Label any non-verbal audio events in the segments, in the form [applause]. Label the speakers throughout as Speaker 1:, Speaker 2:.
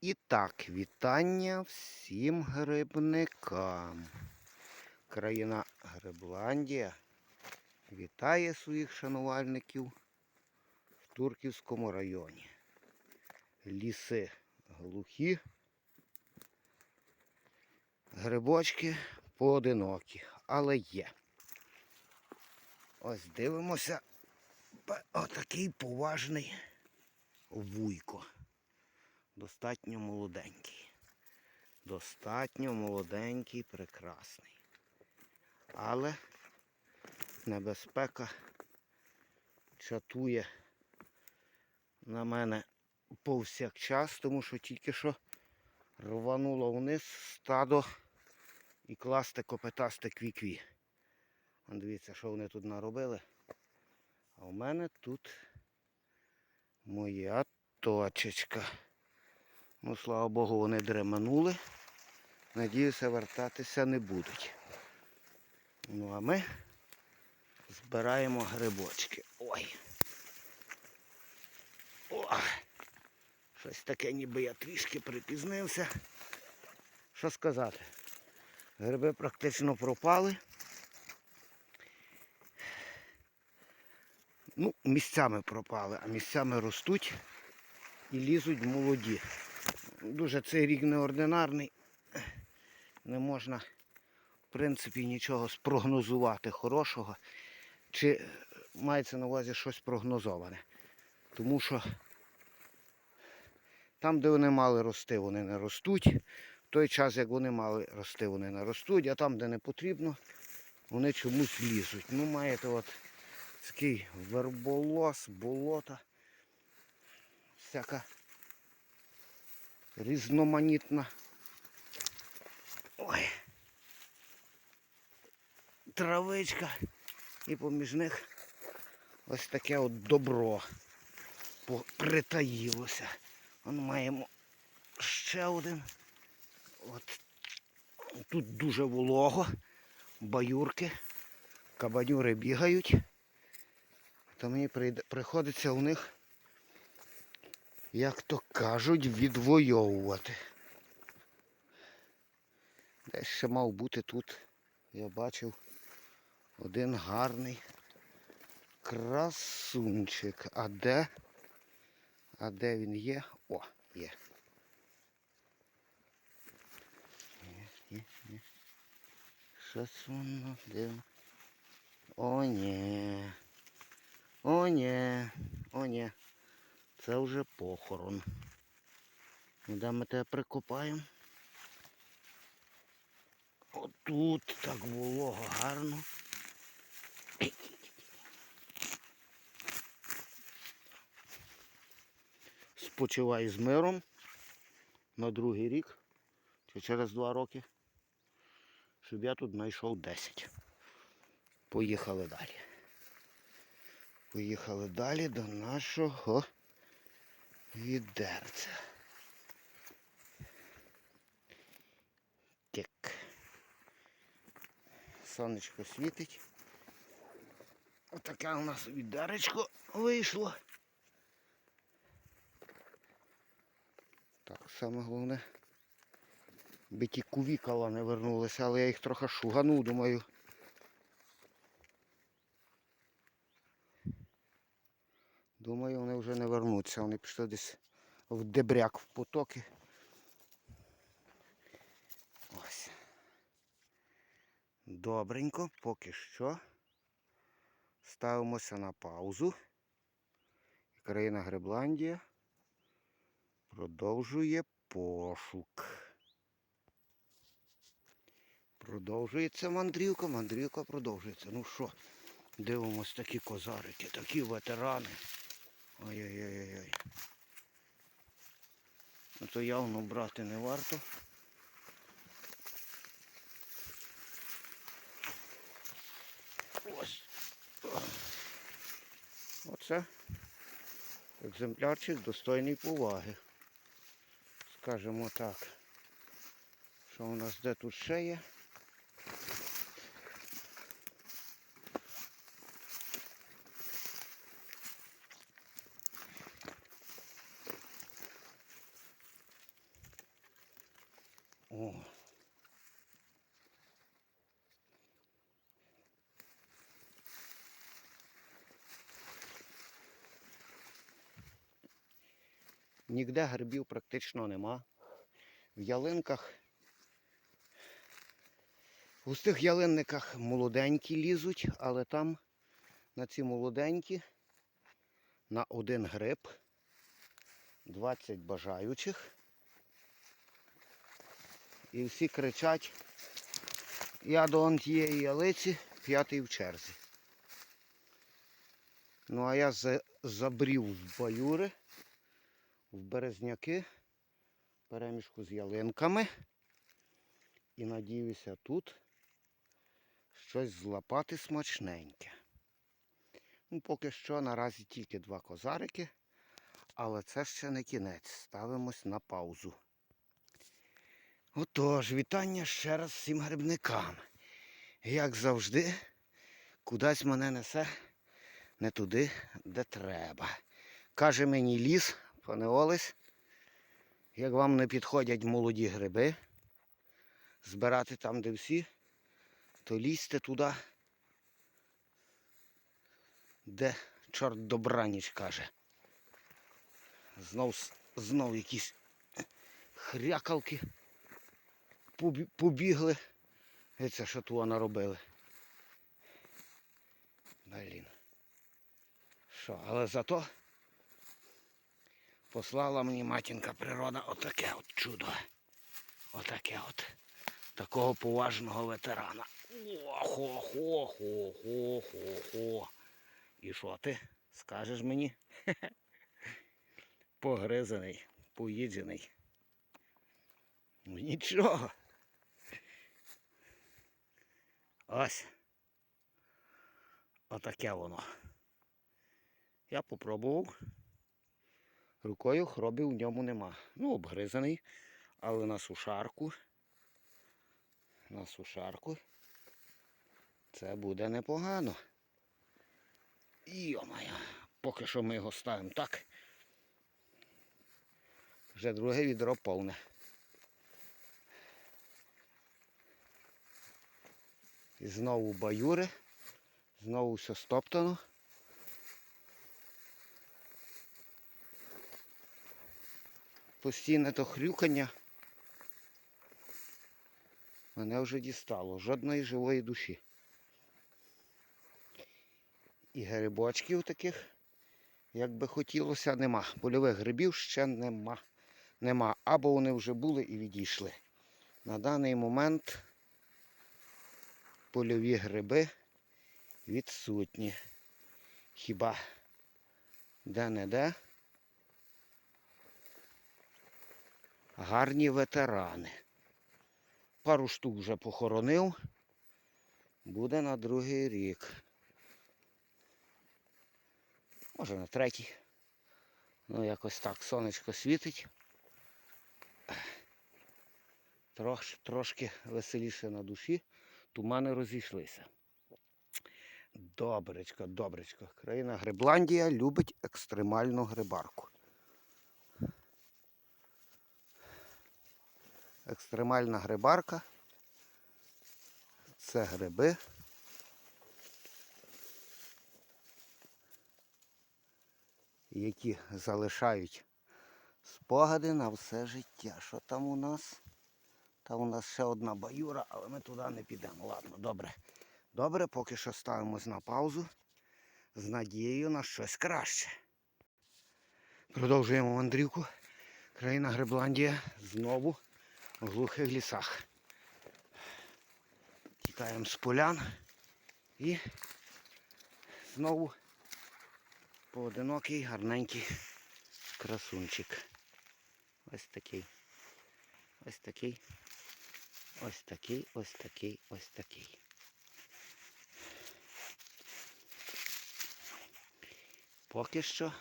Speaker 1: І так, вітання всім грибникам. Країна Грибландія вітає своїх шанувальників в Турківському районі. Ліси глухі, грибочки поодинокі, але є. Ось дивимося. Отакий поважний вуйко. Достатньо молоденький. Достатньо молоденький, прекрасний. Але небезпека чатує на мене повсякчас, тому що тільки що рвануло вниз стадо і класти копитасте квікві. Дивіться, що вони тут наробили. А в мене тут моя точечка. Ну, слава Богу, вони дреманули. Надіюся, вертатися не будуть. Ну а ми збираємо грибочки. Ой. О, щось таке, ніби я трішки припізнився. Що сказати? Гриби практично пропали. Ну, місцями пропали, а місцями ростуть і лізуть молоді. Дуже цей рік неординарний. Не можна, в принципі, нічого спрогнозувати хорошого. Чи мається на увазі щось прогнозоване. Тому що там, де вони мали рости, вони не ростуть. В той час, як вони мали рости, вони не ростуть, а там, де не потрібно, вони чомусь лізуть. Ну, маєте от такий верболос, болота, всяка різноманітна. Ой. Травичка. І поміж них ось таке от добро притаїлося. Вон маємо ще один. От тут дуже волого, баюрки, кабанюри бігають. То мені приходиться у них, як то кажуть, відвоювати. Десь ще мав бути тут, я бачив, один гарний красунчик. А де? А де він є? О, є. Є, є, є. Воно де? О, ні. О, ні. О, ні. Це вже похорон. Ну, Де ми тебе прикопаємо? Отут так волого гарно. Спочивай з миром на другий рік чи через два роки, щоб я тут знайшов 10. Поїхали далі. Поїхали далі до нашого відерця. Так. Сонечко світить. Отаке у нас відеречко вийшло. Так, саме головне, би ті кувікала не вернулися, але я їх трохи шуганув, думаю. Думаю, вони вже не вернуться. Вони пішли десь в дебряк в потоки. Ось. Добренько, поки що. Ставимося на паузу. Країна Гребландія продовжує пошук. Продовжується мандрівка, мандрівка продовжується. Ну що, дивимось такі козарики, такі ветерани. Ой-ой-ой-ой. Ну то явно брати не варто. Ось. Оце екземплярчик достойний поваги. Скажемо так. Що у нас де тут ще є? О. Ніде грибів практично нема. В ялинках, в густих ялинниках молоденькі лізуть, але там на ці молоденькі на один гриб 20 бажаючих. І всі кричать, я до тієї ялиці, п'ятий в черзі. Ну а я забрів в баюри, в березняки, перемішку з ялинками. І надіюся тут щось злапати смачненьке. Ну, поки що наразі тільки два козарики, але це ще не кінець. Ставимось на паузу. Отож, вітання ще раз всім грибникам. Як завжди, кудись мене несе не туди, де треба. Каже мені ліс, пане Олесь, як вам не підходять молоді гриби, збирати там, де всі, то лізьте туди, де чорт добраніч каже. Знов, знов якісь хрякалки побігли. І це тут наробили. Блін. Що, але зато послала мені матінка природа отаке от чудо. Отаке от. Такого поважного ветерана. Хо-хо-хо-хо-хо-хо. І що ти скажеш мені? [laughs] Погризаний, поїджений. Ну нічого. Ось. Отаке воно. Я попробував. Рукою хробів в ньому нема. Ну, обгризаний, але на сушарку. На сушарку. Це буде непогано. Йо-моя, поки що ми його ставимо так. Вже друге відро повне. Знову баюри. Знову все стоптано. Постійне то хрюкання. Мене вже дістало. Жодної живої душі. І грибочків таких, як би хотілося, нема. Польових грибів ще нема. Нема. Або вони вже були і відійшли. На даний момент польові гриби відсутні. Хіба де-не-де гарні ветерани. Пару штук вже похоронив. Буде на другий рік. Може на третій. Ну, якось так сонечко світить. Трош, трошки веселіше на душі. Тумани розійшлися. Добречко, добречко. Країна Грибландія любить екстремальну грибарку. Екстремальна грибарка. Це гриби. Які залишають спогади на все життя. Що там у нас? Там у нас ще одна баюра, але ми туди не підемо. Ладно, добре. Добре, поки що ставимось на паузу з надією на щось краще. Продовжуємо мандрівку. Країна Грибландія знову в глухих лісах. Тікаємо з полян і знову поодинокий гарненький красунчик. Ось такий. Ось такий. Ось такий, ось такий, ось такий. Поки що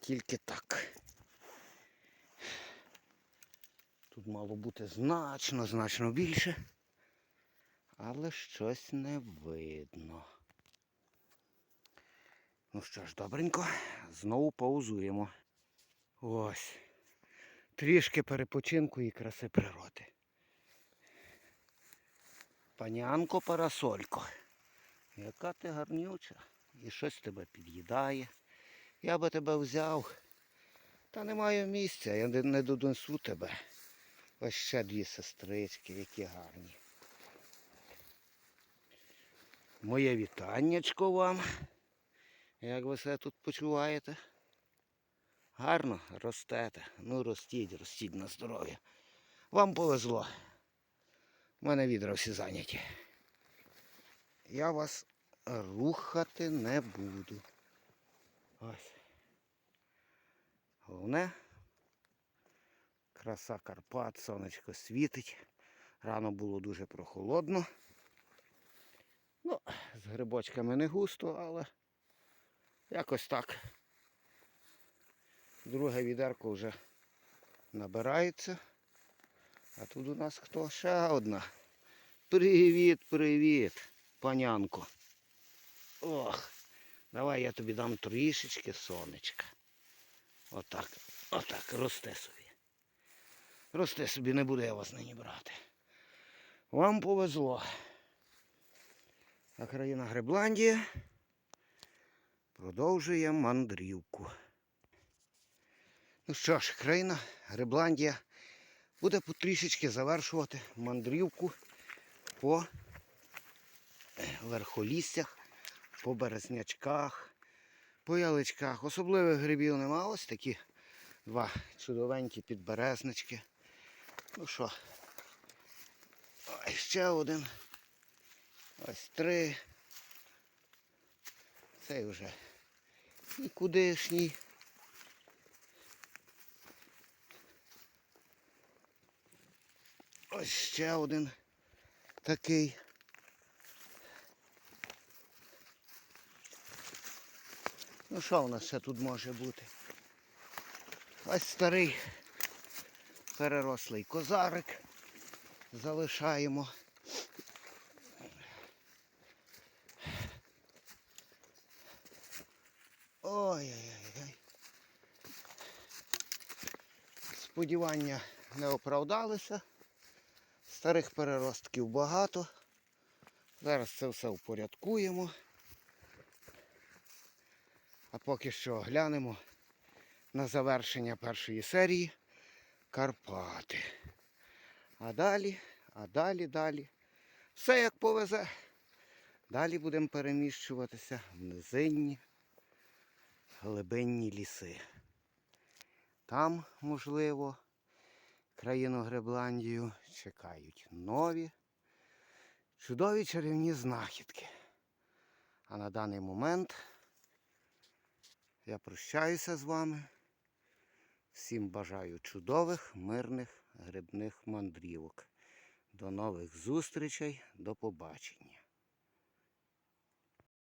Speaker 1: тільки так. Тут мало бути значно, значно більше, але щось не видно. Ну що ж, добренько, знову паузуємо. Ось. Трішки перепочинку і краси природи. Панянко парасолько, яка ти гарнюча, і щось тебе під'їдає. Я би тебе взяв, та не маю місця, я не не донесу тебе. Ось ще дві сестрички, які гарні. Моє вітаннячко вам. Як ви себе тут почуваєте? Гарно ростете. Ну ростіть, ростіть на здоров'я. Вам повезло. У мене відра всі зайняті. Я вас рухати не буду. Ось. Головне. Краса Карпат, сонечко світить. Рано було дуже прохолодно. Ну, з грибочками не густо, але якось так. Друге відерко вже набирається. А тут у нас хто? Ще одна. Привіт, привіт, панянко. Ох, давай я тобі дам трішечки сонечка. Отак, отак, росте собі. Росте собі, не буду я вас нині брати. Вам повезло. А країна Гребландія продовжує мандрівку. Ну що ж, країна Гребландія буде потрішечки завершувати мандрівку по е, верхоліссях, по березнячках, по яличках. Особливих грибів нема. Ось такі два чудовенькі підберезнички. Ну що, ось ще один. Ось три. Цей вже нікудишній. Ось ще один такий. Ну що у нас ще тут може бути? Ось старий перерослий козарик. Залишаємо. Ой-ой-ой. Сподівання не оправдалися. Старих переростків багато. Зараз це все упорядкуємо. А поки що глянемо на завершення першої серії Карпати. А далі, а далі, далі. Все як повезе. Далі будемо переміщуватися в низинні глибинні ліси. Там, можливо, країну Гребландію чекають нові, чудові чарівні знахідки. А на даний момент я прощаюся з вами. Всім бажаю чудових, мирних грибних мандрівок. До нових зустрічей, до побачення.